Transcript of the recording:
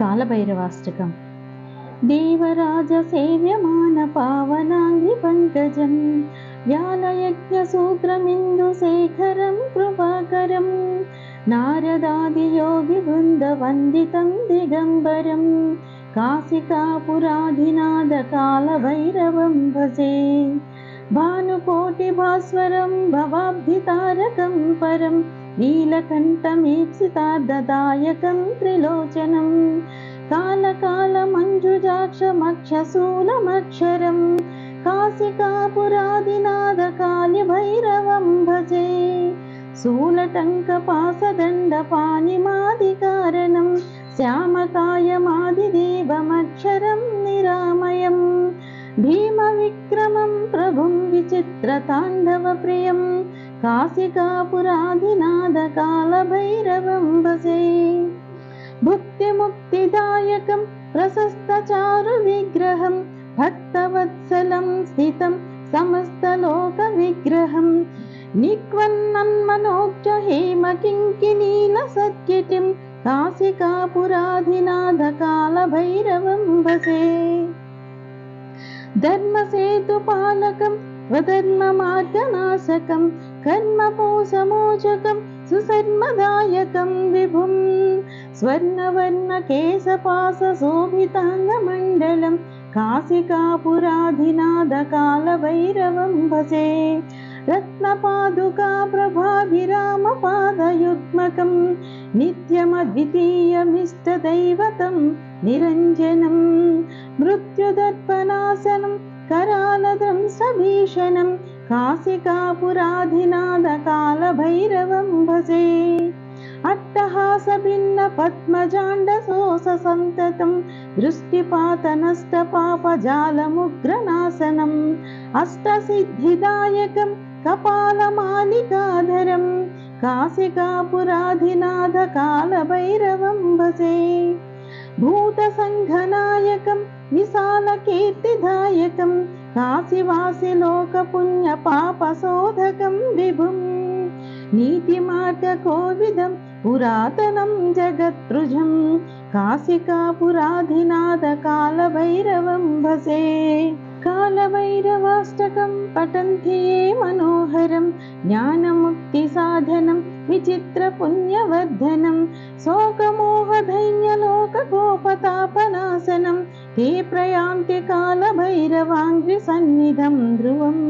कालभैरवाष्टकम्। देवराजसेव्यमानपावनाङ्गिपङ्कजं व्यालयज्ञसूत्रमिन्दुशेखरं कृपाकरं नारदादियोगिवृन्दवन्दितं दिगम्बरं काशिकापुराधिनादकालभैरवं भजे भानुकोटिभास्वरं भवाब्धितारकं परं नीलकण्ठमीप्सितार्धदायकं त्रिलोचनं कालकालमञ्जुजाक्षमक्षशूलमक्षरं काशिकापुरादिनादकालिभैरवं भजे शूलटङ्कपासदण्डपानिमादिकारणं श्यामकायमादिदेवमक्षरं निरामयम् भीमविक्रमं प्रभुं विचित्रताण्डवप्रियं काशिकापुराधिनादकालभैरवं भजे भुक्तिमुक्तिदायकं प्रशस्तचारुविग्रहं भक्तवत्सलं स्थितं समस्तलोकविग्रहं। हेमकिङ्किनीलसत्किटिं काशिकापुराधिनादकालभैरवं भजे धर्मसेतुपालकं स्वधर्ममार्गनाशकं विभुं स्वर्णवर्णकेशपासशोभिताङ्गमण्डलं काशिकापुराधिनादकालभैरवं भजे रत्नपादुका प्रभाभिरामपादयुग्मकं नित्यमद्वितीयमिष्टदैवतं निरञ्जनं मृत्युदर्पणासनं करालदं सभीषणं काशिकापुराधिनादकालभैरवं भजे अट्टहासभिन्नपद्मजाण्डसोऽसन्ततं दृष्टिपातनष्टपापजालमुग्रनाशनम् अष्टसिद्धिदायकं कपालमालिकाधरं काशिकापुराधिनाथकालभैरवं भजे भूतसङ्घनायकं विशालकीर्तिदायकं काशिवासिलोकपुण्यपापशोधकं विभुं नीतिमार्गकोविदं पुरातनं जगत्पृजं काशिकापुराधिनाथकालभैरवं भजे। कालभैरवाष्टकं पठन्ति ये मनोहरं ज्ञानमुक्तिसाधनं विचित्रपुण्यवर्धनं शोकमोहधैन्यलोकगोपतापनाशनं ते प्रयान्ति कालभैरवाङ्घ्रिसन्निधं ध्रुवम्